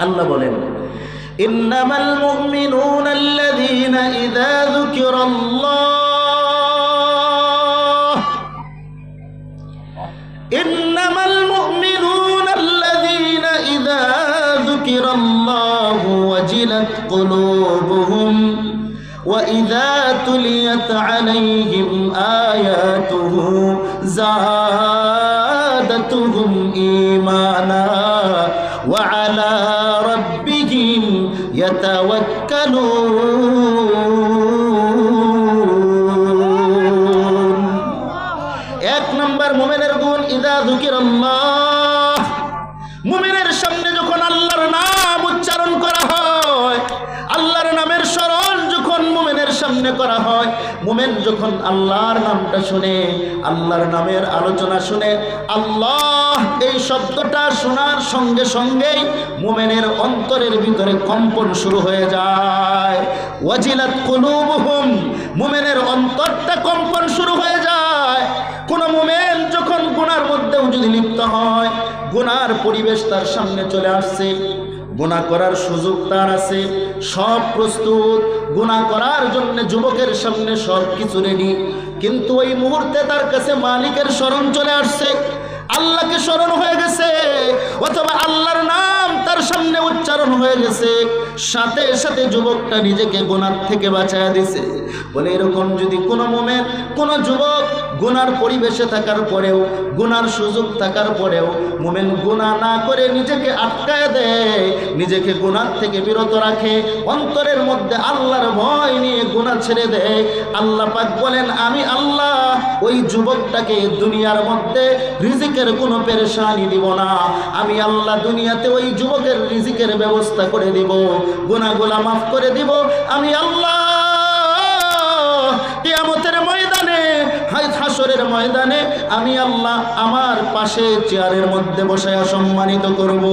আল্লাহ বলেন إنما المؤمنون الذين إذا ذكر الله إنما المؤمنون الذين إذا ذكر الله وجلت قلوبهم وإذا تليت عليهم آياته زادتهم إيمانا وعلى ربهم يتوكلون এক নম্বর মোমেনের গুণ ইদা যুকির আল্লাহ সামনে করা হয়। মুমেন যখন আল্লাহর নামটা শুনে, আল্লাহর নামের আলোচনা শুনে, আল্লাহ এই শব্দটা শোনার সঙ্গে সঙ্গেই মুমেনের অন্তরের ভিতরে কম্পন শুরু হয়ে যায়। ওয়াজিলাত কুলুবুহুম, মুমেনের অন্তরটা কম্পন শুরু হয়ে যায়। কোন মোমেন যখন গুনার মধ্যেও যদি লিপ্ত হয়, গুনার পরিবেশ তার সামনে চলে আসছে। গুণা করার সুযোগ তার আছে। সব প্রস্তুত। গুণা করার জন্য যুবকের সামনে সব কিছু রেডি কিন্তু ওই মুহূর্তে তার কাছে মালিকের স্মরণ চলে আসছে। আল্লাহকে স্মরণ হয়ে গেছে। অথবা আল্লাহর নাম তার সামনে উচ্চারণ হয়ে গেছে। সাথে সাথে যুবকটা নিজেকে গোনার থেকে বাঁচায় দিছে। বলে এরকম যদি কোনো মোমেন্ট কোনো যুবক গুনার পরিবেশে থাকার পরেও, গুনার সুযোগ থাকার পরেও, মোমেন গুণা না করে নিজেকে আটকায় দেয়, নিজেকে গুনার থেকে বিরত রাখে, অন্তরের মধ্যে আল্লাহর ভয় নিয়ে গুণা ছেড়ে দেয়। আল্লাহ পাক বলেন, আমি আল্লাহ ওই যুবকটাকে দুনিয়ার মধ্যে রিজিকের কোনো পেরেশানি দিব না। আমি আল্লাহ দুনিয়াতে ওই যুবকের রিজিকের ব্যবস্থা করে দিব গুনাগুলা মাফ করে দিব। আমি আল্লাহ হাসরের ময়দানে আমি আল্লাহ আমার পাশে চেয়ারের মধ্যে বসায়া সম্মানিত করব।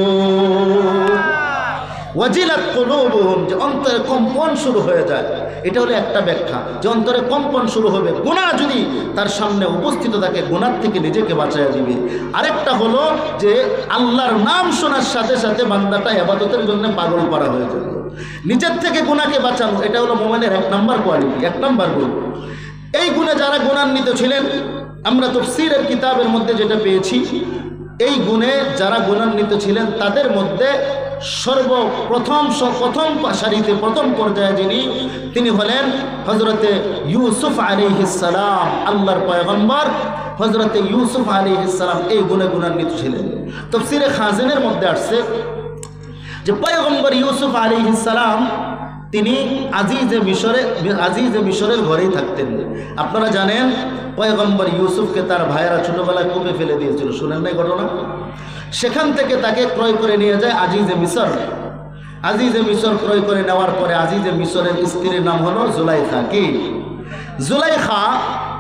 যে অন্তরে কম্পন শুরু হয়ে যায়। এটা হলো একটা ব্যাখ্যা, যে অন্তরে কম্পন শুরু হবে। যদি তার সামনে উপস্থিত থাকে থেকে নিজেকে দিবে। আরেকটা হলো যে আল্লাহর নাম শোনার সাথে সাথে বান্দাটা এবাদতের জন্য পাগল করা হয়ে যাবে। নিজের থেকে গুনাকে বাঁচানো, এটা হলো মোমেনের এক নাম্বার কোয়ালিটি, এক নাম্বার গুণ এই গুণে যারা গুণান্বিত ছিলেন, আমরা তফসিরের কিতাবের মধ্যে যেটা পেয়েছি, এই গুণে যারা গুণান্বিত ছিলেন, তাদের মধ্যে সর্বপ্রথম প্রথম সারিতে, প্রথম পর্যায়ে যিনি, তিনি হলেন হজরতে ইউসুফ আলিহিসালাম আল্লাহর পয়গম্বর। হজরতে ইউসুফ আলিহিসালাম এই গুণে গুণান্বিত ছিলেন। তফসিরে খাজেনের মধ্যে আসছে যে পয়গম্বর ইউসুফ আলী ইসালাম তিনি আজিজে মিশরে আজিজে মিশরের ঘরেই থাকতেন। আপনারা জানেন, পয়গম্বর ইউসুফকে তার ভাইয়েরা ছোটবেলায় কূপে ফেলে দিয়েছিল। শুনেন নাই ঘটনা? সেখান থেকে তাকে ক্রয় করে নিয়ে যায় আজিজে মিশর। আজিজে মিশর ক্রয় করে নেওয়ার পরে আজিজে মিশরের স্ত্রীর নাম হলো জুলাই জুলাইখা। কি? জুলাইখা,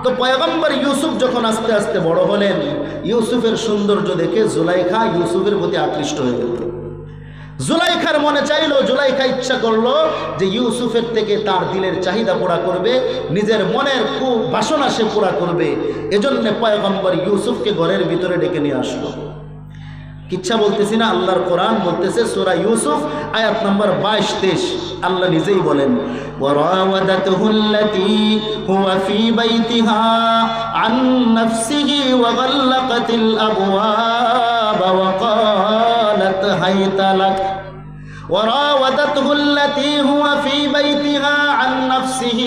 তো পয়গম্বর ইউসুফ যখন আস্তে আস্তে বড় হলেন, ইউসুফের সৌন্দর্য দেখে জুলাই জুলাইখা ইউসুফের প্রতি আকৃষ্ট হয়ে গেল। জুলাইখার মনে চাইলো জুলাইখা ইচ্ছা করলো যে ইউসুফের থেকে তার দিলের চাহিদা পুরা করবে নিজের মনের খুব বাসনা সে পুরা করবে এজন্য পয়গম্বর ইউসুফকে ঘরের ভিতরে ডেকে নিয়ে আসলো কিচ্ছা বলতেছি না আল্লাহর কোরআন বলতেছে সূরা ইউসুফ আয়াত নম্বর বাইশ তেইশ আল্লাহ নিজেই বলেন وراودته التي هو في بيتها عن نفسه وغلقت الأبواب وقالت هيت لك وراودته التي هو في بيتها عن نفسه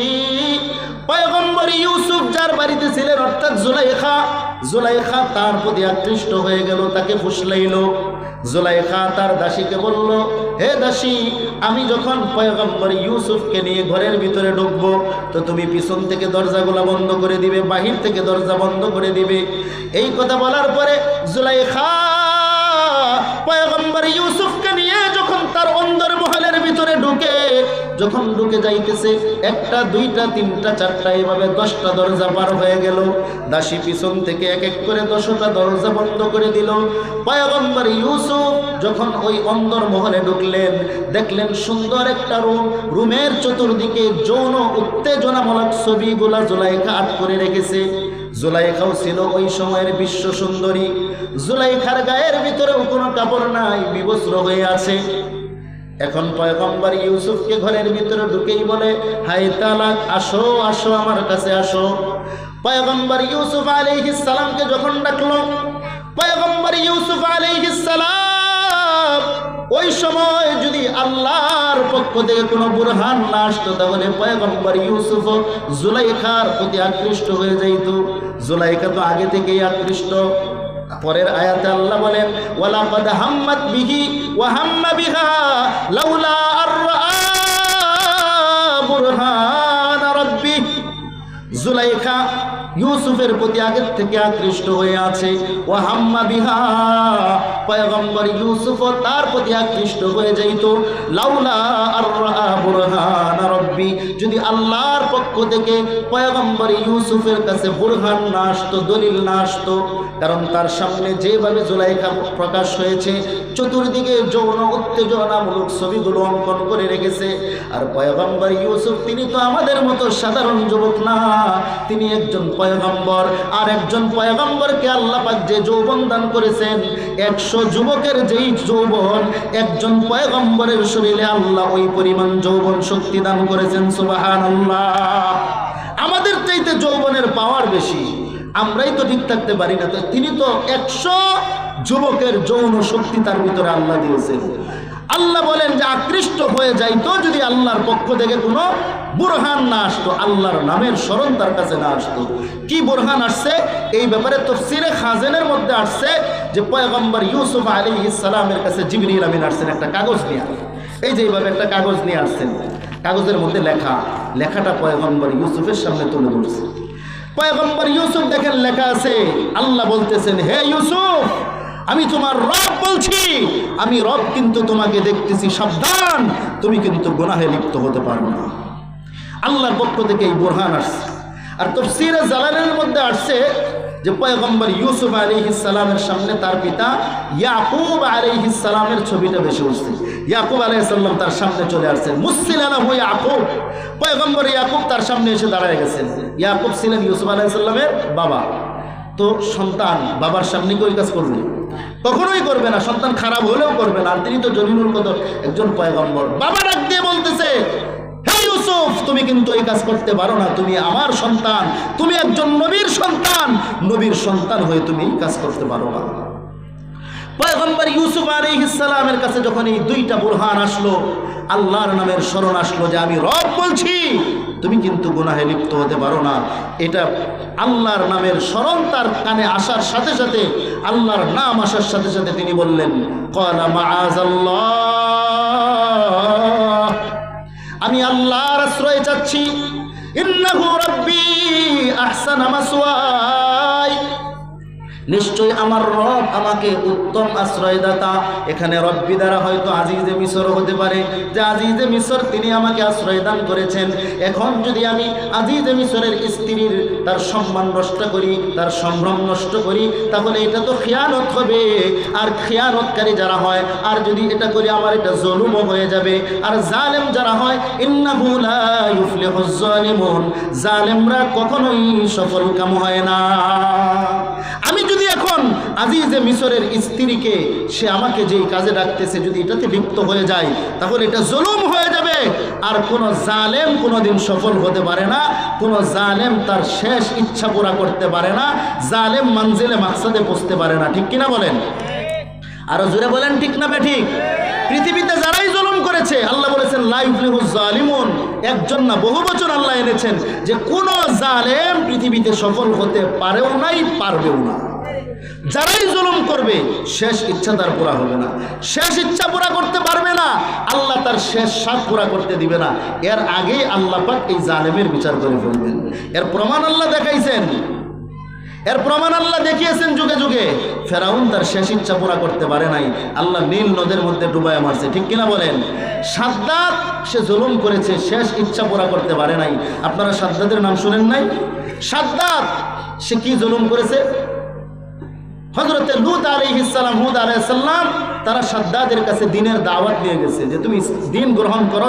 পয়গম্বর ইউসুফ যার বাড়িতে ছিলেন অর্থাৎ জুলাইখা জুলাইখা তার প্রতি আকৃষ্ট হয়ে গেল তাকে ফুসলাইল জুলাইখা তার দাসীকে বলল হে দাসী আমি যখন পয়গম্বর ইউসুফকে নিয়ে ঘরের ভিতরে ঢুকবো তো তুমি পিছন থেকে দরজাগুলো বন্ধ করে দিবে বাহির থেকে দরজা বন্ধ করে দিবে এই কথা বলার পরে জুলাইখা পয়গম্বর ইউসুফকে নিয়ে যখন তার অন্দর মহলের ভিতরে ঢুকে, যখন ঢুকে যাইতেছে, একটা, দুইটা, তিনটা, চারটা, এভাবে দশটা দরজা পার হয়ে গেল। দাসী পিছন থেকে এক এক করে দশটা দরজা বন্ধ করে দিল। পয়গম্বর ইউসুফ যখন ওই অন্দর মহলে ঢুকলেন, দেখলেন সুন্দর একটা রুম। রুমের চতুর্দিকে যৌন উত্তেজনামূলক ছবিগুলা জোলাইখা আট করে রেখেছে। জুলাইখাও ছিল ওই সময়ের বিশ্ব সুন্দরী। জুলাইখার গায়ের ভিতরেও কোনো কাপড় নাই, বিবস্ত্র হয়ে আছে। এখন পয়গম্বর ইউসুফকে ঘরের ভিতরে ঢুকেই বলে হাই তালাক, আসো আসো আমার কাছে, আসো। পয়গম্বর ইউসুফ আলাইহিস সালামকে যখন ডাকলো, পয়গম্বর ইউসুফ আলাইহিস সালাম ওই সময় যদি আল্লাহর পক্ষ থেকে কোনো বুরহান না আসতো, তাহলে পয়গম্বর ইউসুফ জুলাইখার প্রতি আকৃষ্ট হয়ে যাইত। জুলাইখা তো আগে থেকেই আকৃষ্ট। পরের আয়াতে আল্লাহ বলেন, ওয়ালাকাদ হাম্মাত বিহি ওয়া হাম্মা বিহা লাউলা আর বুরহান রাব্বি। জুলাইখা ইউসুফের প্রতি আগের থেকে আকৃষ্ট হয়ে আছে। ও হাম্মা বিহা, পয়গম্বর ইউসুফ তার প্রতি আকৃষ্ট হয়ে যাইত। লাউলা আর বুরহান রব্বি, যদি আল্লাহর পক্ষ থেকে পয়গম্বর ইউসুফের কাছে বুরহান না আসতো, দলিল না আসতো, কারণ তার সামনে যেভাবে জুলাইখা প্রকাশ হয়েছে, চতুর্দিকে যৌন উত্তেজনামূলক ছবিগুলো অঙ্কন করে রেখেছে। আর পয়গম্বর ইউসুফ, তিনি তো আমাদের মতো সাধারণ যুবক না, তিনি একজন পয়গম্বর আর একজন পয়গম্বরকে আল্লাহ পাক যে যৌবন দান করেছেন, একশো যুবকের যেই যৌবন, একজন পয়গম্বরের শরীরে আল্লাহ ওই পরিমাণ যৌবন শক্তি দান করেছেন সুবাহান আল্লাহ আমাদের চাইতে যৌবনের পাওয়ার বেশি, আমরাই তো ঠিক থাকতে পারি না। তিনি তো একশো যুবকের যৌন শক্তি তার ভিতরে আল্লাহ দিয়েছেন। আল্লাহ বলেন যে আকৃষ্ট হয়ে যাইতো যদি আল্লাহর পক্ষ থেকে কোনো বুরহান না আসতো, আল্লাহর নামের স্মরণ তার কাছে না আসতো। কি বুরহান আসছে? এই ব্যাপারে তফসিরে খাজেনের মধ্যে আসছে যে পয়গম্বর ইউসুফ আলী ইসালামের কাছে জিবরিল আমিন আসছেন একটা কাগজ নিয়ে এই যে এইভাবে একটা কাগজ নিয়ে আসছেন। কাগজের মধ্যে লেখা, লেখাটা পয়গম্বর ইউসুফের সামনে তুলে ধরছে। পয়গম্বর ইউসুফ দেখেন লেখা আছে, আল্লাহ বলতেছেন, হে ইউসুফ আমি তোমার রব বলছি। আমি রব কিন্তু তোমাকে দেখতেছি সাবধান। তুমি কিন্তু গুনাহে লিপ্ত হতে পারো না। আল্লাহর পক্ষ থেকে এই বোরহান আসছে। আর তফসিরে জালালের মধ্যে আসছে যে পয়গম্বর ইউসুফ আলী ইসালামের সামনে তার পিতা ইয়াকুব আলী ইসালামের ছবিটা বেশি উঠছে। ইয়াকুব আলী সাল্লাম তার সামনে চলে আসছেন মুসিলানা হয়ে ইয়াকুব। পয়গম্বর ইয়াকুব তার সামনে এসে দাঁড়ায় গেছেন। ইয়াকুব ছিলেন ইউসুফ আলাহ সাল্লামের বাবা। তো সন্তান বাবার সামনে কি ওই কাজ করবে? কখনোই করবে না, সন্তান খারাপ হলেও করবে না। আর তিনি তো জমিনুল কদর একজন পয়গম্বর। বাবা ডাক দিয়ে বলতেছে তুমি কিন্তু এই কাজ করতে পারো না। তুমি আমার সন্তান, তুমি একজন নবীর সন্তান। নবীর সন্তান হয়ে তুমি এই কাজ করতে পারো না। পয়গম্বর ইউসুফ আলাইহিস সালামের কাছে যখন এই দুইটা বুরহান আসলো, আল্লাহর নামের স্মরণ আসলো যে আমি রব বলছি, তুমি কিন্তু গুনাহে লিপ্ত হতে পারো না। এটা আল্লাহর নামের স্মরণ তার কানে আসার সাথে সাথে, আল্লাহর নাম আসার সাথে সাথে তিনি বললেন, কলা মাআযাল্লাহ, আমি আল্লাহর আশ্রয় চাচ্ছি ইন্নাহু রাব্বি আহসানা মাসওয়াই। নিশ্চয় আমার রব আমাকে উত্তম আশ্রয়দাতা। এখানে রব্বি দ্বারা হয়তো আজিজে মিশর হতে পারে। যে আজিজে মিশর তিনি আমাকে আশ্রয় দান করেছেন। এখন যদি আমি আজিজে মিশরের স্ত্রীর তার সম্মান নষ্ট করি, তার সম্ভ্রম নষ্ট করি, তাহলে এটা তো খেয়ানত হবে। আর খেয়ানতকারী যারা হয়, আর যদি এটা করি আমার এটা জলুমও হয়ে যাবে। আর জালেম যারা হয় ইউফলিহুজ জালেমরা কখনোই সফল কাম হয় না। আমি যদি আজিজে মিশরের স্ত্রীকে সে আমাকে যেই কাজে ডাকতেছে, যদি এটাতে লিপ্ত হয়ে যায়, তাহলে এটা জুলুম হয়ে যাবে। আর কোনো জালেম কোনোদিন সফল হতে পারে না, কোনো জালেম তার শেষ ইচ্ছা পুরা করতে পারে না, জালেম মানজিলে মাকসাদে পৌঁছতে পারে না। ঠিক কিনা বলেন? আরও জোরে বলেন, ঠিক না ঠিক? পৃথিবীতে যারাই জুলুম করেছে, আল্লাহ বলেছেন লাইফলিহু জালিমুন। একজন না বহু বছর আল্লাহ এনেছেন যে, কোন জালেম পৃথিবীতে সফল হতে পারেও নাই, পারবেও না। যারাই জুলুম করবে, শেষ ইচ্ছা তার পুরা হবে না। শেষ ইচ্ছা পুরা করতে পারবে না, আল্লাহ তার শেষ স্বাদ পুরা করতে দিবে না। এর আগেই আল্লাহ পাক এই জালেমের বিচার করে ফেলবেন। এর প্রমাণ আল্লাহ দেখাইছেন। এর প্রমাণ আল্লাহ দেখিয়েছেন যুগে যুগে। ফেরাউন তার শেষ ইচ্ছা পুরা করতে পারে নাই। আল্লাহ নীল নদের মধ্যে ডুবায় মারছে। ঠিক কিনা বলেন? সাদ্দাত সে জুলুম করেছে, শেষ ইচ্ছা পুরা করতে পারে নাই। আপনারা সাদ্দাতের নাম শুনেন নাই? সাদ্দাত সে কি জুলুম করেছে? হজরতে লুত আলাইহিসাল্লাম হুদ আলাইসাল্লাম তারা সাদ্দাদের কাছে দিনের দাওয়াত নিয়ে গেছে যে তুমি দিন গ্রহণ করো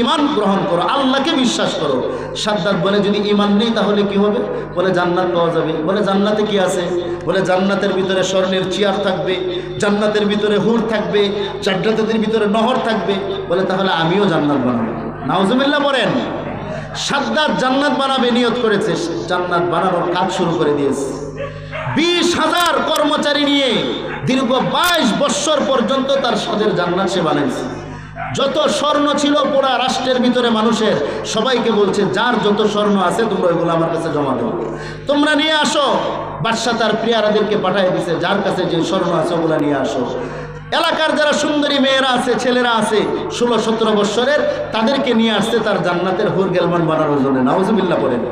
ইমান গ্রহণ করো, আল্লাহকে বিশ্বাস করো। সাদ্দাত বলে, যদি ইমান নেই তাহলে কি হবে? বলে, জান্নাত পাওয়া যাবে। বলে, জান্নাতে কি আছে? বলে, জান্নাতের ভিতরে স্বর্ণের চেয়ার থাকবে, জান্নাতের ভিতরে হুর থাকবে, জান্নাতের ভিতরে নহর থাকবে। বলে, তাহলে আমিও জান্নাত বানাবো। নাউজুবিল্লাহ বলেন সাদ্দাত জান্নাত বানাবে, নিয়ত করেছে। জান্নাত বানানোর কাজ শুরু করে দিয়েছে। বিশ হাজার কর্মচারী নিয়ে দীর্ঘ বাইশ বৎসর পর্যন্ত তার স্বাদের জান্নাত সে বানাইছে। যত স্বর্ণ ছিল পুরা রাষ্ট্রের ভিতরে মানুষের, সবাইকে বলছে, যার যত স্বর্ণ আছে তোমরা ওইগুলো আমার কাছে জমা দেবো তোমরা নিয়ে আসো। বাদশাহ তার প্রিয়ারাদেরকে পাঠিয়ে দিছে, যার কাছে যে স্বর্ণ আছে ওগুলো নিয়ে আসো। এলাকার যারা সুন্দরী মেয়েরা আছে, ছেলেরা আছে, ষোলো সতেরো বৎসরের, তাদেরকে নিয়ে আসছে তার জান্নাতের হুর গেলমান বানানোর জন্য। নাউজুবিল্লাহ বলেন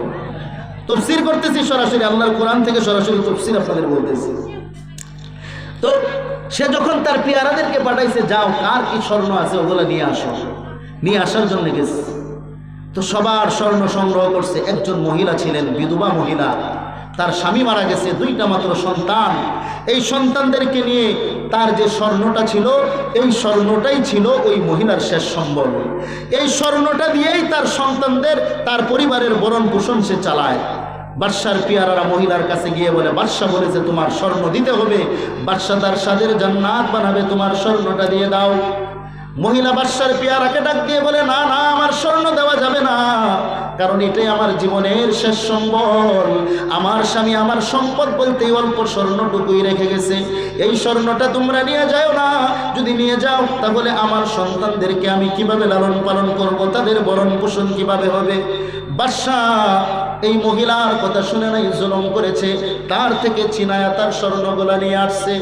তফসির করতেছি সরাসরি, আল্লাহর কোরআন থেকে সরাসরি তফসির আপনাদের বলতেছি। তো সে যখন তার পেয়ারাদেরকে পাঠাইছে, যাও, কার কি স্বর্ণ আছে ওগুলো নিয়ে আসো। নিয়ে আসার জন্য গেছে। তো সবার স্বর্ণ সংগ্রহ করছে। একজন মহিলা ছিলেন, বিধবা মহিলা। তার স্বামী মারা গেছে, দুইটা মাত্র সন্তান। এই সন্তানদেরকে নিয়ে তার যে স্বর্ণটা ছিল, এই স্বর্ণটাই ছিল ওই মহিলার শেষ সম্বল। এই স্বর্ণটা দিয়েই তার সন্তানদের, তার পরিবারের বরণ পোষণ সে চালায়। বাদশার পিয়ারারা মহিলার কাছে গিয়ে বলে বাদশাহ বলেছে তোমার স্বর্ণ দিতে হবে। বাদশাহ তার সাদের জান্নাত বানাবে, তোমার স্বর্ণটা দিয়ে দাও। মহিলা বাদশার পেয়ারাকে ডাক দিয়ে বলে, না না, আমার স্বর্ণ দেওয়া যাবে না। কারণ এটাই আমার জীবনের শেষ সম্বল। আমার স্বামী আমার সম্পদ বলতে অল্প স্বর্ণটুকুই রেখে গেছে। এই স্বর্ণটা তোমরা নিয়ে যাও না। যদি নিয়ে যাও, তাহলে আমার সন্তানদেরকে আমি কীভাবে লালন পালন করব? তাদের বরণ পোষণ কীভাবে হবে? বাদশাহ এই মহিলার কথা শুনে নাই, জুলম করেছে। তার থেকে চিনায়া তার স্বর্ণগোলা নিয়ে আসছে।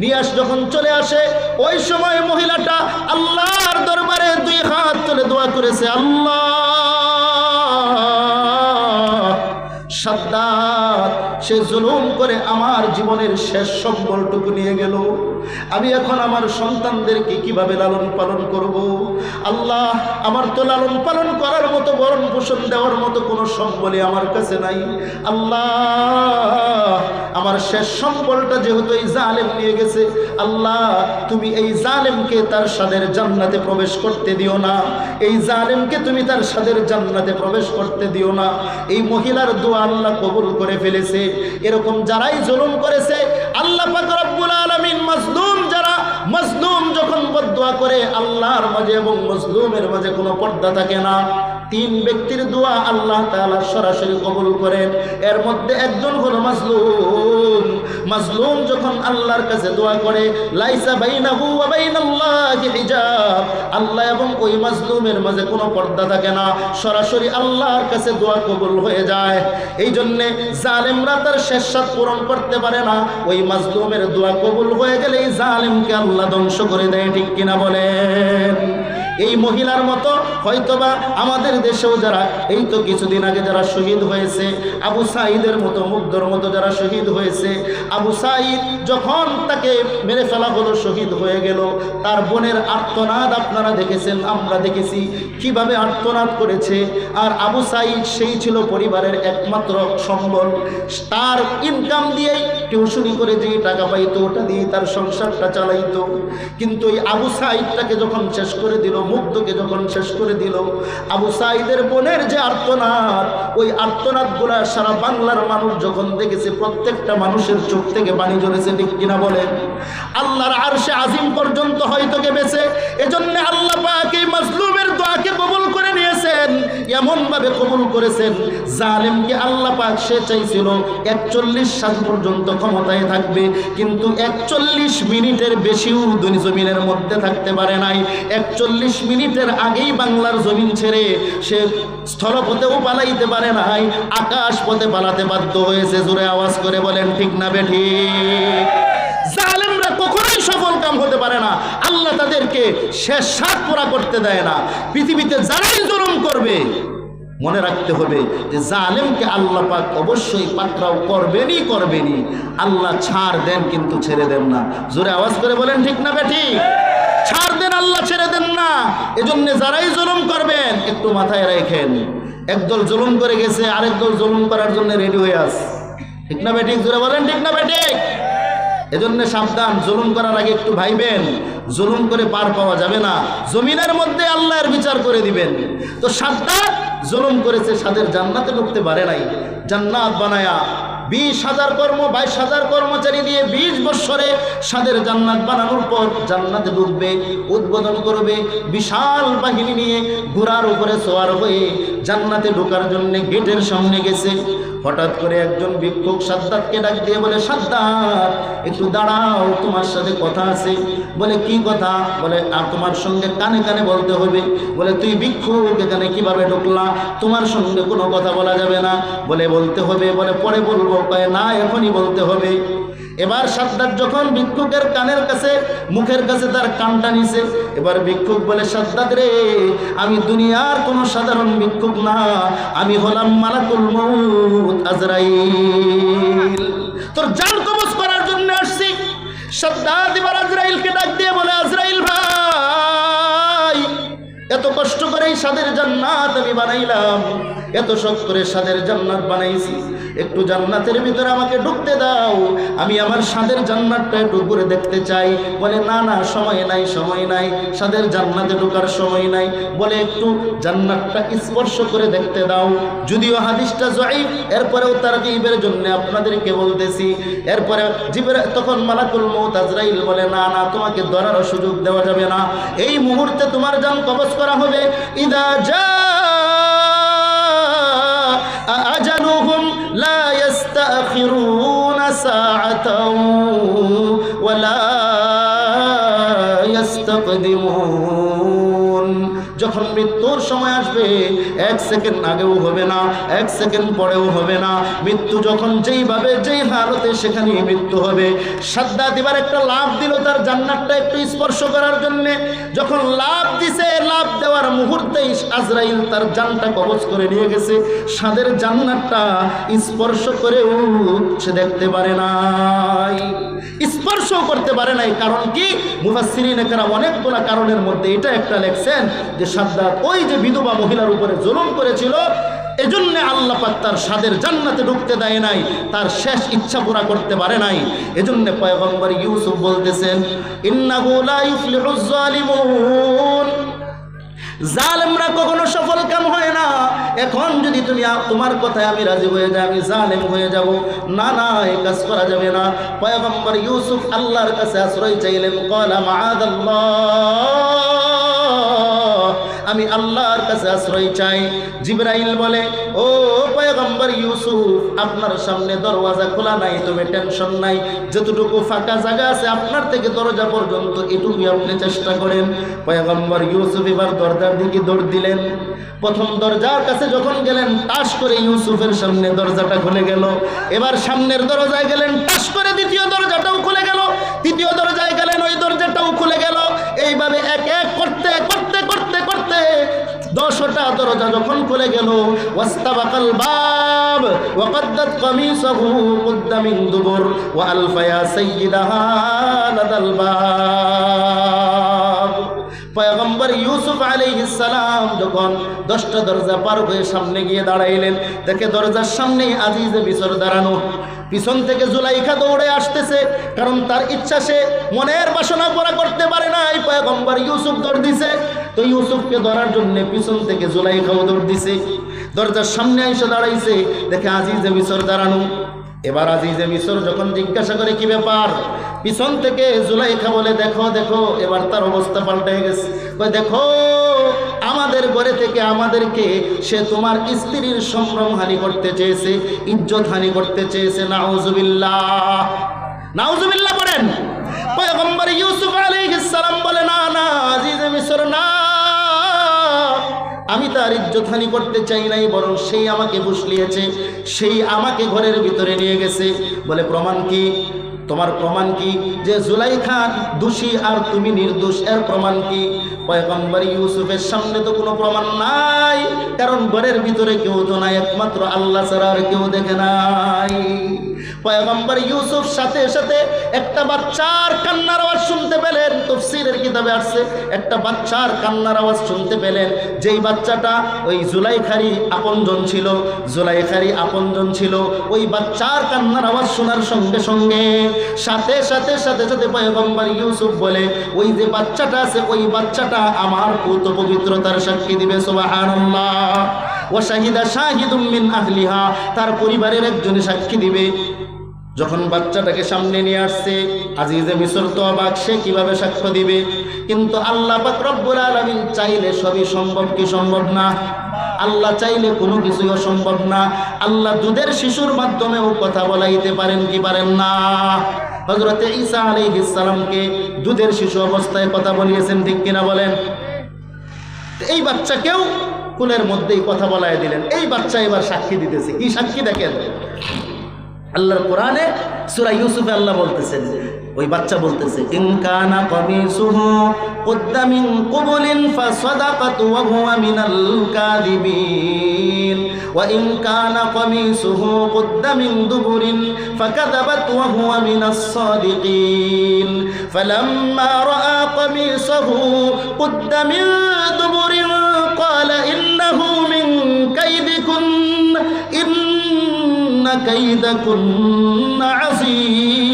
নিয়ে আস যখন চলে আসে, ওই সময় মহিলাটা আল্লাহর দরবারে দুই হাত তুলে দোয়া করেছে, আল্লাহ সাদ্দাত সে জুলুম করে আমার জীবনের শেষ সম্বলটুকু নিয়ে গেল। আমি এখন আমার সন্তানদেরকে কীভাবে লালন পালন করব? আল্লাহ আমার তো লালন পালন করার মতো বরণ পোষণ দেওয়ার মতো কোনো সম্বলই আমার কাছে নাই। আল্লাহ, আমার শেষ সম্বলটা যেহেতু এই জালেম নিয়ে গেছে, আল্লাহ, তুমি এই জালেমকে তার সাদের জান্নাতে প্রবেশ করতে দিও না। এই জালেমকে তুমি তার সাদের জান্নাতে প্রবেশ করতে দিও না। এই মহিলার দোয়া আল্লাহ কবুল করে ফেলেছে। এরকম যারাই জুলুম করেছে, আল্লাহ পাক রব্বুল আলামিন মাজলুম যারা, মাজলুম যখন বদদোয়া করে, আল্লাহর মাঝে এবং মজলুমের মাঝে কোনো পর্দা থাকে না। তিন ব্যক্তির দোয়া আল্লাহ তাআলা সরাসরি কবুল করেন। এর মধ্যে একজন হলো মাজলুম। মাজলুম যখন আল্লাহর কাছে দোয়া করে, লাইসা বাইনাহু বাইনাল্লাহি হিজাব। আল্লাহ এবং ওই মাজলুমের মাঝে কোনো পর্দা থাকে না। সরাসরি আল্লাহর কাছে দোয়া কবুল হয়ে যায়। এই জন্যে জালেমরা তার শেষ সাত পূরণ করতে পারে না। ওই মাজলুমের দোয়া কবুল হয়ে গেলে এই জালেমকে আল্লাহ ধ্বংস করে দেয়, ঠিক কিনা বলেন? এই মহিলার মতো হয়তোবা আমাদের দেশেও যারা, এই তো কিছুদিন আগে যারা শহীদ হয়েছে, আবু সাঈদের মতো, মুগ্ধর মতো যারা শহীদ হয়েছে, আবু সাঈদ যখন তাকে মেরে ফেলা হলো, শহীদ হয়ে গেল, তার বোনের আর্তনাদ আপনারা দেখেছেন, আমরা দেখেছি কীভাবে আর্তনাদ করেছে, আর আবু সাঈদ সেই ছিল পরিবারের একমাত্র সম্বল। তার ইনকাম দিয়েই টিউশনি করে যে টাকা পাইতো, ওটা দিয়ে তার সংসারটা চালাইতো। কিন্তু এই আবু সাঈদটাকে যখন শেষ করে দিল মুগ্ধকে যখন শেষ করে দিল, আবু সাইদের বোনের যে আর্তনাদ, ওই আর্তনাদগুলা সারা বাংলার মানুষ যখন দেখেছে, প্রত্যেকটা মানুষের চোখ থেকে বাণী জ্বলেছে ঠিক কিনা বলেন? আল্লাহর আর সে আজিম পর্যন্ত হয়তো কেঁপেছে এজন্য আল্লাহ পাক এমনভাবে কবুল করেছেন, জালেমকে আল্লাহ পাক সে চাইছিল একচল্লিশ সাল পর্যন্ত ক্ষমতায় থাকবে, কিন্তু একচল্লিশ মিনিটের বেশিও দুনি জমিনের মধ্যে থাকতে পারে নাই। একচল্লিশ মিনিটের আগেই বাংলার জমিন ছেড়ে সে স্থলপথেও পালাইতে পারে নাই আকাশ পথে পালাতে বাধ্য হয়েছে, জোরে আওয়াজ করে বলেন, ঠিক না বেঠি জালেমরা কখনোই সফল কাম হতে পারে না। আল্লাহ তাদেরকে শেষ সাত করতে দেয় না। পৃথিবীতে যারাই জুলুম করবে, মনে রাখতে হবে যে জালেমকে আল্লাহ পাক অবশ্যই পাকড়াও করবেনই করবেনই। আল্লাহ ছাড় দেন কিন্তু ছেড়ে দেন না। জোরে আওয়াজ করে বলেন, ঠিক না বেঠি? ছাড় দেন, আল্লাহ ছেড়ে দেন না। এজন্য যারাই জুলুম করবেন, একটু মাথায় রাখেন। একদল জুলুম করে গেছে আরেক দল জুলুম করার জন্য রেডি হয়ে আস। ঠিক না বেঠিক? জোরে বলেন, ঠিক না বেঠিক? এজন্য সাবধান, জুলুম করার আগে একটু ভাইবেন, জুলুম করে পার পাওয়া যাবে না। জমিনের মধ্যে আল্লাহর বিচার করে দিবেন। তো সাদ্দাত জুলুম করেছে, সাদের জান্নাতে ঢুকতে পারে নাই। জান্নাত বানায়া বিশ হাজার কর্ম, বাইশ হাজার কর্মচারী দিয়ে বিশ বৎসরে সাদের জান্নাত বানানোর পর জান্নাতে ঢুকবে, উদ্বোধন করবে, বিশাল বাহিনী নিয়ে ঘোড়ার উপরে সোয়ার হয়ে জান্নাতে ঢোকার জন্য গেটের সামনে গেছে। হঠাৎ করে একজন ভিক্ষুক সাদ্দাতকে ডাক দিয়ে বলে, সাদ্দাত, একটু দাঁড়াও, তোমার সাথে কথা আছে। বলে, কি কথা? বলে, আর তোমার সঙ্গে কানে কানে বলতে হবে। বলে, তুই ভিক্ষুক, এখানে কীভাবে ঢুকলা? তোমার সঙ্গে কোনো কথা বলা যাবে না। বলে, বলতে হবে। বলে, পরে বলব। না, এখনই বলতে হবে। এবার সাদ্দাত যখন ভিক্ষুকের কানের কাছে, মুখের কাছে তার কানটা নিছে, এবার ভিক্ষুক বলে সাদ্দাত রে, আমি দুনিয়ার কোনো সাধারণ ভিক্ষুক না, আমি হলাম মালাকুল মউত আজরাইল। তোর জান কবজ করার জন্য আসছি। সাদ্দাত এবার আজরাইলকে ডাক দিয়ে বলে, আজরাইল ভাই, এত কষ্ট করে এই সাদের জান্নাত আমি বানাইলাম। এত শখ করে সাদের জান্নাত বানাইছি। একটু জান্নাতের ভিতরে আমাকে ঢুকতে দাও। আমি আমার সাদের জান্নাতটা একটু ঘুরে দেখতে চাই। বলে, না না, সময় নাই সময় নাই। সাদের জান্নাতে ঢোকার সময় নাই। বলে, একটু জান্নাতটা স্পর্শ করে দেখতে দাও। যদিও হাদিসটা জয়ীব এরপরেও তার জীবের জন্য আপনাদেরকে বলতেছি। এরপরে জীবের, তখন মালাকুল মৌত আজরাইল বলে, না না, তোমাকে ধরার সুযোগ দেওয়া যাবে না। এই মুহূর্তে তোমার জান কবজ করা হবে। ইদা যা أجلهم لا يستأخرون ساعة ولا يستقدمون যখন মৃত্যুর সময় আসবে এক সেকেন্ড আগেও হবে না, এক সেকেন্ড পরেও হবে না। মৃত্যু যখন যেইভাবে যেই হালতে সেখানে মৃত্যু হবে। সাদ্দা দিবার একটা লাভ দিল তার জান্নাতটা একটু স্পর্শ করার জন্যে। যখন লাভ দিছে, লাভ দেওয়ার মুহূর্তেই আজরাইল তার জানটা কবজ করে নিয়ে গেছে। সাদের জান্নাতটা স্পর্শ করেও সে দেখতে পারে নাই। স্পর্শ করতে পারে নাই। কারণ কি? মুফাসসিরিন একরাম অনেকগুলো কারণের মধ্যে এটা একটা লেখছেন যে সাদ্দাত ওই যে বিধবা মহিলার উপরে জুলুম করেছিল, এজন্য আল্লাহ পাক তার সাদের জান্নাতে ঢুকতে দেয় নাই, তার শেষ ইচ্ছা পুরা করতে পারে নাই। এজন্য পয়গম্বর ইউসুফ বলতেছেন, ইন্নাহু লা ইউফলিহুজ জালিমুন। জালেমরা কখনো সফল কাম হয় না। এখন যদি তুমি তোমার কথায় আমি রাজি হয়ে যাই, আমি জালেম হয়ে যাব। না না এই কাজ করা যাবে না। পয়গম্বর ইউসুফ আল্লাহর কাছে আশ্রয় চাইলেন, কলা মাআদাল্লাহ। আমি আল্লাহর কাছে আশ্রয় চাই। জিব্রাইল বলে, ও পয়গম্বর ইউসুফ, আপনার সামনে দরওয়াজা খোলা নাই, তবে টেনশন নাই। যতটুকু ফাঁকা জায়গা আছে আপনার থেকে দরজা পর্যন্ত এটুকু আপনি চেষ্টা করেন। পয়গম্বর ইউসুফ এবার দরজার দিকে দৌড় দিলেন। প্রথম দরজার কাছে যখন গেলেন, টাস করে ইউসুফের সামনে দরজাটা খুলে গেল। এবার সামনের দরজায় গেলেন, টাস করে দ্বিতীয় দরজাটাও খুলে গেল। তৃতীয় দরজায় গেলেন, ওই দরজাটাও খুলে গেল। এইভাবে এক দশটা দরজা যখন খুলে গেল, ওয়াস্তাবাকাল বাব ওয়া আলফায়া সাইয়্যিদাহা বাব। পয়গম্বর ইউসুফ যখন দশটা দরজা পার হয়ে সামনে গিয়ে দাঁড়াইলেন, দেখে দরজার সামনেই আজিজে বিসর দাঁড়ানো। পিছন থেকে জুলাইখা দৌড়ে আসতেছে, কারণ তার ইচ্ছা সে মনের বাসনা পূরা করতে পারে না এই পয়গম্বর ইউসুফ দৌড় দিছে তো ইউসুফকে ধরার জন্য পিছন থেকে জুলাইখাও দৌড় দিছে। দরজার সামনে এসে দাঁড়াইছে। দেখে আজিজে মিশর দাঁড়ানো এবার আজিজে মিশর যখন জিজ্ঞাসা করে, কি ব্যাপার? পিছন থেকে জুলাইখা বলে, দেখো দেখো, এবার তার অবস্থা পাল্টে গেছে। দেখো, আমাদের ঘরে থেকে আমাদেরকে সে তোমার স্ত্রীর সম্ভ্রম হানি করতে চেয়েছে, ইজ্জত হানি করতে চেয়েছে। নাউজুবিল্লাহ। নাউজুবিল্লাহ বলেন। ইউসুফ আলাইহিস সালাম বলে, না না, আজিজে মিশর না। আমি তার ইজ্জতহানি করতে চাই নাই, বরং সেই আমাকে ফুসলিয়েছে সেই আমাকে ঘরের ভিতরে নিয়ে গেছে। বলে, প্রমাণ কি? তোমার প্রমাণ কি? যে জুলাইখা দোষী আর তুমি নির্দোষ, এর প্রমাণ কি? পয়গম্বর ইউসুফের সামনে তো কোনো প্রমাণ নাই, কারণ ঘরের ভিতরে কেউ তো নাই, একমাত্র আল্লাহ ছাড়া আর কেউ দেখে নাই। পয়গম্বর ইউসুফ সাথে সাথে একটা বাচ্চার কান্নার আওয়াজ শুনতে পেলেন। তফসিরের কিতাবে আসছে, একটা বাচ্চার কান্নার আওয়াজ শুনতে পেলেন। যেই বাচ্চাটা ওই জুলাইখারি আপনজন ছিল, জুলাইখারি আপনজন ছিল, ওই বাচ্চার কান্নার আওয়াজ শোনার সঙ্গে সঙ্গে, সাথে সাথে সাথে সাথে পয়গম্বর ইউসুফ বলে, ওই যে বাচ্চাটা আছে, ওই বাচ্চাটা আমার পুত পবিত্রতার সাক্ষী দিবে, সুবহানাল্লাহ। ও শাহিদা শাহিদুম মিন আহলিহা, তার পরিবারের একজনে সাক্ষী দিবে। যখন বাচ্চাটাকে সামনে নিয়ে আসছে, আজিজে মিশর তো অবাক সে কীভাবে সাক্ষ্য দিবে? কিন্তু আল্লাহ রব্বুল আলামিন চাইলে সবই সম্ভব কি সম্ভব না? আল্লাহ চাইলে কোনো কিছুই অসম্ভব না। আল্লাহ দুধের শিশুর মাধ্যমেও কথা বলাইতে পারেন কি পারেন না? হজরতে ঈসা আলাইহিস সালামকে দুধের শিশু অবস্থায় কথা বলিয়েছেন, ঠিক কিনা বলেন? এই বাচ্চাকেও কুলের মধ্যেই কথা বলায় দিলেন। এই বাচ্চা এবার সাক্ষী দিতেছে। কি সাক্ষী দেখেন? আল্লাহর কোরআনে সূরা ইউসুফে আল্লাহ বলতেছেন, ওই বাচ্চা বলতেছে ইনকানা কমিসুহু কুদ্দা মিন কুবুলিন ফাসাদাকাত ওয়া হুয়া মিনাল কাযিবিন। ওয়া ইন কানা কমিসুহু কুদ্দা দুবুরিন ফাকাযাবাত ওয়া হুয়া মিনাস সাদিকিন। ফালাম্মা রাআ কমিসাহু কুদ্দা দুবুরিন قال إنه من كيدكن إن كيدكن عظيم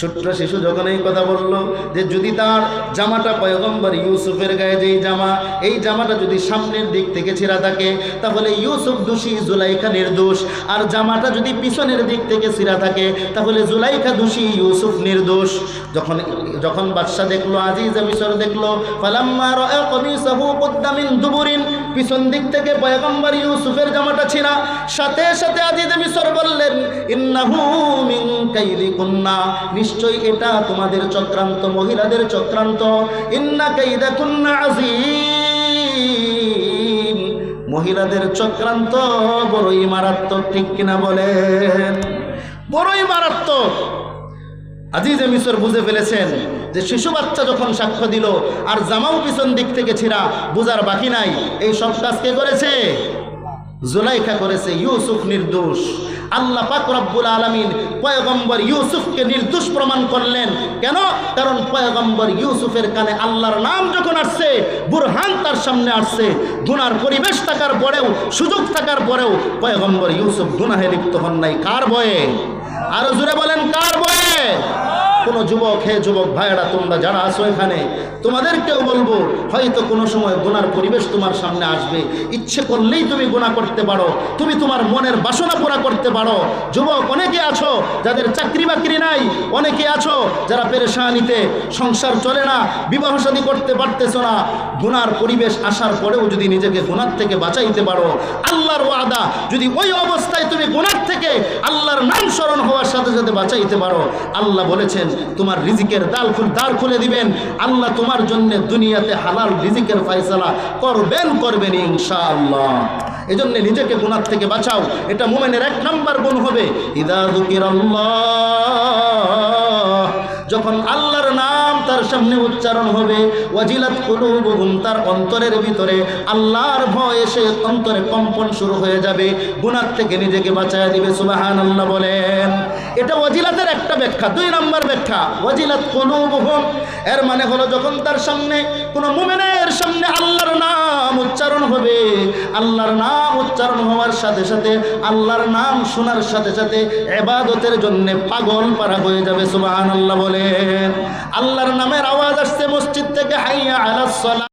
ছোট্ট শিশু যখন এই কথা বলল যে যদি তার জামাটা পয়গম্বর ইউসুফের গায়ে যেই জামা, এই জামাটা যদি সামনের দিক থেকে ছেঁড়া থাকে, তাহলে ইউসুফ দোষী, জুলাইখা নির্দোষ। আর জামাটা যদি পিছনের দিক থেকে ছিঁড়া থাকে, তাহলে জুলাইখা দোষী, ইউসুফ নির্দোষ। যখন যখন বাদশা দেখল, আজিজ মিশর দেখল দুবুরিন, পিছন দিক থেকে পয়গম্বর ইউসুফের জামাটা ছিঁড়া। সাথে সাথে আজিজ মিশর বললেন, ইন্নাহু মিন কাইদিকুন্না নিশ্চয়ই এটা তোমাদের চক্রান্ত, মহিলাদের চক্রান্ত। ইন্না কাইদাকুন্না আজিম মহিলাদের চক্রান্ত বড়ই মারাত্মক, ঠিক কিনা বলেন? বড়ই মারাত্মক। আজিজে মিশর বুঝে ফেলেছেন যে শিশু বাচ্চা যখন সাক্ষ্য দিল, আর জামাও পিছন দিক থেকে ছিঁড়া, বোঝার বাকি নাই। এই সব কাজ কে করেছে? জুলাইখা করেছে ইউসুফ নির্দোষ। আল্লাহ পাক রব্বুল আলমিন পয়গম্বর ইউসুফকে নির্দোষ প্রমাণ করলেন। কেন? কারণ পয়গম্বর ইউসুফের কানে আল্লাহর নাম যখন আসছে, বুরহান তার সামনে আসছে। গুনার পরিবেশ থাকার পরেও, সুযোগ থাকার পরেও পয়গম্বর ইউসুফ গুনাহে লিপ্ত হন নাই। কার বয়ে আরও জুড়ে বলেন, কার বয়ে কোনো যুবক, হে যুবক ভাইয়েরা, তোমরা যারা আছো এখানে, তোমাদেরকেও বলব, হয়তো কোনো সময় গুনার পরিবেশ তোমার সামনে আসবে। ইচ্ছে করলেই তুমি গুণা করতে পারো, তুমি তোমার মনের বাসনা পুরা করতে পারো। যুবক, অনেকে আছো যাদের চাকরি বাকরি নাই, অনেকে আছো যারা পেরেশানিতে সংসার চলে না, বিবাহ শাদী করতে পারতেছো না। গুনার পরিবেশ আসার পরেও যদি নিজেকে গুনার থেকে বাঁচাইতে পারো, আল্লাহর ওয়াদা, যদি ওই অবস্থায় তুমি গুনার থেকে আল্লাহর নাম স্মরণ হওয়ার সাথে সাথে বাঁচাইতে পারো, আল্লাহ বলেছেন তোমার রিজিকের দাল খুল দ্বার খুলে দিবেন। আল্লাহ তোমার জন্য দুনিয়াতে হালাল রিজিকের ফয়সালা করবেন করবেন ইনশাআল্লাহ। এজন্য নিজেকে গুণার থেকে বাঁচাও। এটা মোমেনের এক নম্বর গুণ হবে। ইদা দুকির যখন আল্লাহর তার সামনে উচ্চারণ হবে। ওয়াজিলাত কুলুবুহুম, তার অন্তরের ভিতরে আল্লাহর ভয় এসে অন্তরে কম্পন শুরু হয়ে যাবে। গুনার থেকে নিজেকে বাঁচায় দিবে, সুবহানাল্লাহ বলেন। এটা ওয়াজিলাতের একটা ব্যাখ্যা, দুই নম্বর ব্যাখ্যা। ওয়াজিলাত কুলুবুহুম, এর মানে হলো যখন তার সামনে কোনো মুমিনের সামনে আল্লাহর নাম উচ্চারণ হবে, আল্লাহর নাম উচ্চারণ হওয়ার সাথে সাথে আল্লাহর নাম শোনার সাথে সাথে এবাদতের জন্য পাগল পারা হয়ে যাবে, সুবহানাল্লাহ বলেন। আল্লাহর নামের আওয়াজ আসছে মসজিদ থেকে হাইয়া আলাস সালাহ